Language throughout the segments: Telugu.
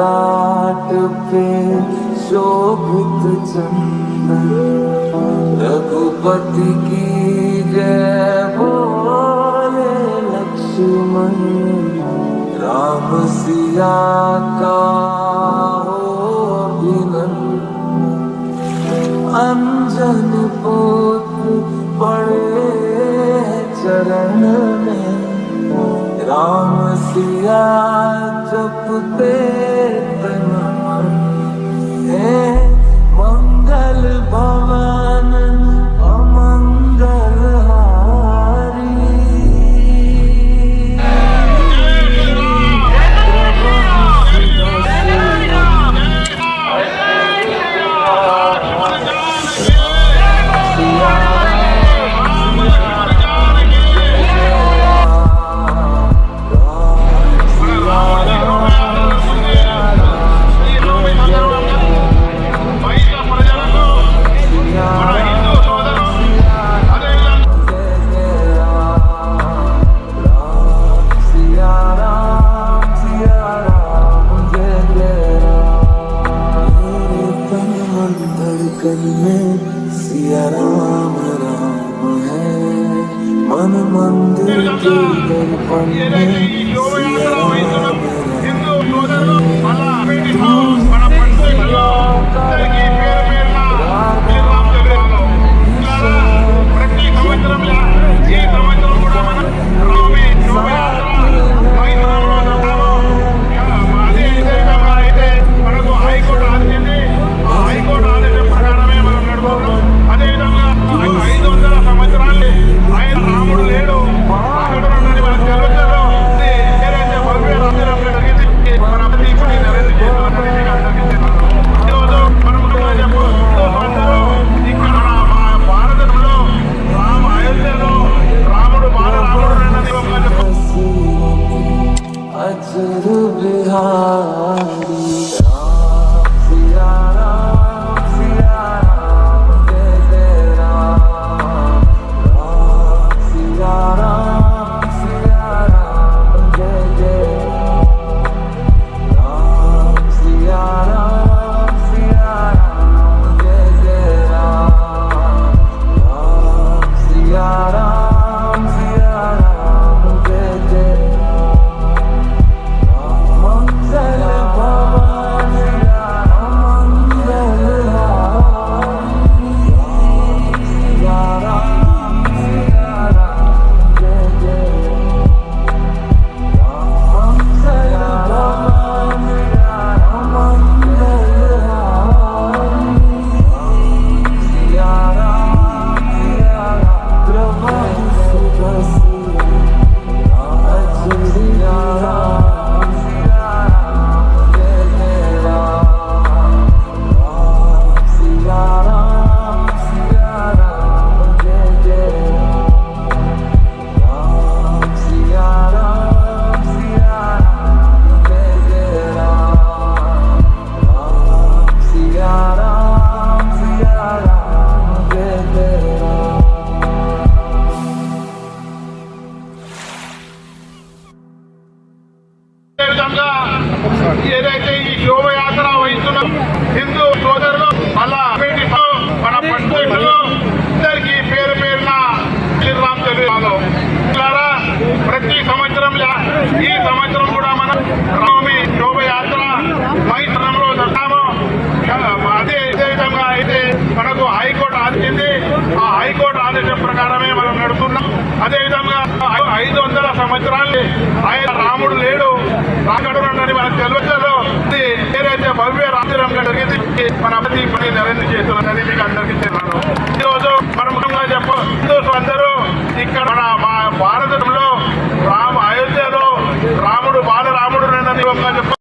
ललाट पे शोभित चंदन। रघुपति की जय बोले लक्ष्मण। राम सिया का हो अंजन पुत्र पड़े चरण राम सिया जपते ഇന്ത്യയിലേക്ക് ഈ യുവയാത്ര വഹിച്ചതും ഹിന്ദു അല്ല ধার ఏదైతే ఈ శోభయాత్ర వహిస్తున్న హిందూ సోదరులు అలా మన పండితులు అందరికీ పేరు పేరున శ్రీరామ్ తెలియజేయాలి ప్రతి సంవత్సరం ఈ సంవత్సరం కూడా మనం రామి శోభయాత్ర మైత్రంలో జరుగుతాము అదే విధంగా అయితే మనకు హైకోర్టు ఆదేశింది. ఆ హైకోర్టు ఆదేశం ప్రకారమే మనం నడుస్తున్నాం అదే విధంగా ఐదు వందల సంవత్సరాలు మీకు అందరికీ తెలియను ఈరోజు ప్రముఖంగా చెప్పు హిందూస్ అందరూ ఇక్కడ మన మా భారతంలో రామ అయోధ్యలో రాముడు బాలరాముడు నేనని చెప్పు.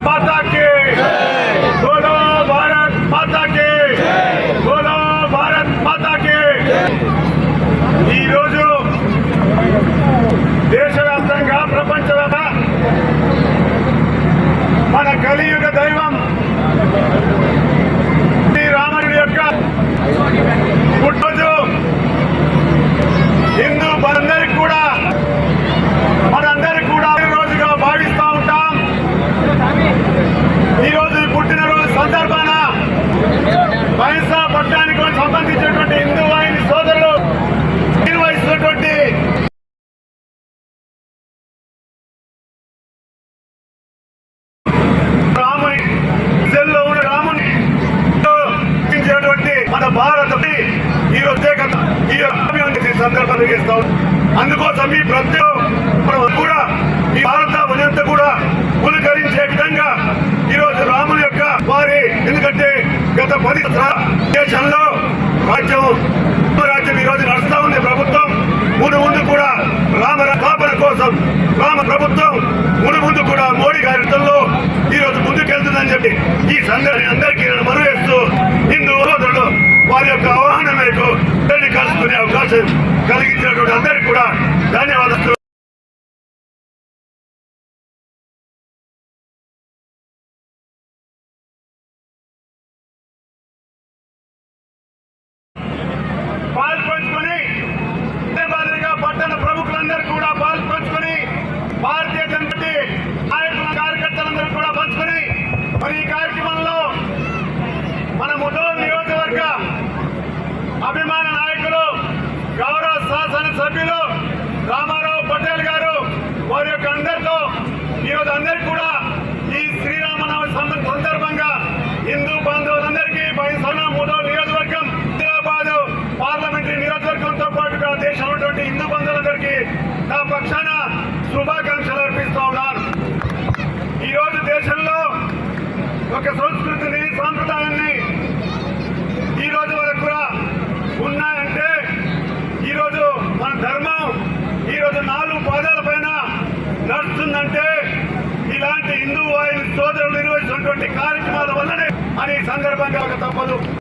Bata అందుకోసం ఈ ప్రత్యేక కూడా ఈ భారత వనంతా కూడా పులకరించే విధంగా ఈరోజు రాముని యొక్క వారి ఎందుకంటే గత పది దేశంలో రాజ్యం రాజ్యం ఈ రోజు నడుస్తా ఉంది ప్రభుత్వం. ముందు ముందు కూడా రామ స్థాపన కోసం రామ ప్రభుత్వం ముందు ముందు కూడా మోడీ గారి ఈరోజు ముందుకెళ్తుందని చెప్పి ఈ సందర్భం అందరికీ నేను మనవేస్తూ హిందూ సోదరులు వారి యొక్క అవగాహన మేరకు పెళ్ళి కలుసుకునే అవకాశం కలిగించినటువంటి అందరికీ శాసన రామారావు పటేల్ గారు వారి యొక్క అందరితో ఈరోజు అందరికీ కూడా ఈ శ్రీరామనవమి సంద- సందర్భంగా హిందూ బంధువులందరికీ బహిసన మూడో నియోజకవర్గం హైదరాబాద్ పార్లమెంటరీ నియోజకవర్గంతో పాటుగా దేశంలో ఉన్నటువంటి హిందూ బంధువులందరికీ నా పక్షాన శుభాకాంక్షలు అర్పిస్తా ఉన్నాను. ఈ దేశంలో ఒక సంస్కృతిని సాంప్రదాయాన్ని ఇలాంటి కార్యక్రమాల వల్లనే అనే సందర్భంగా ఒక తప్పదు.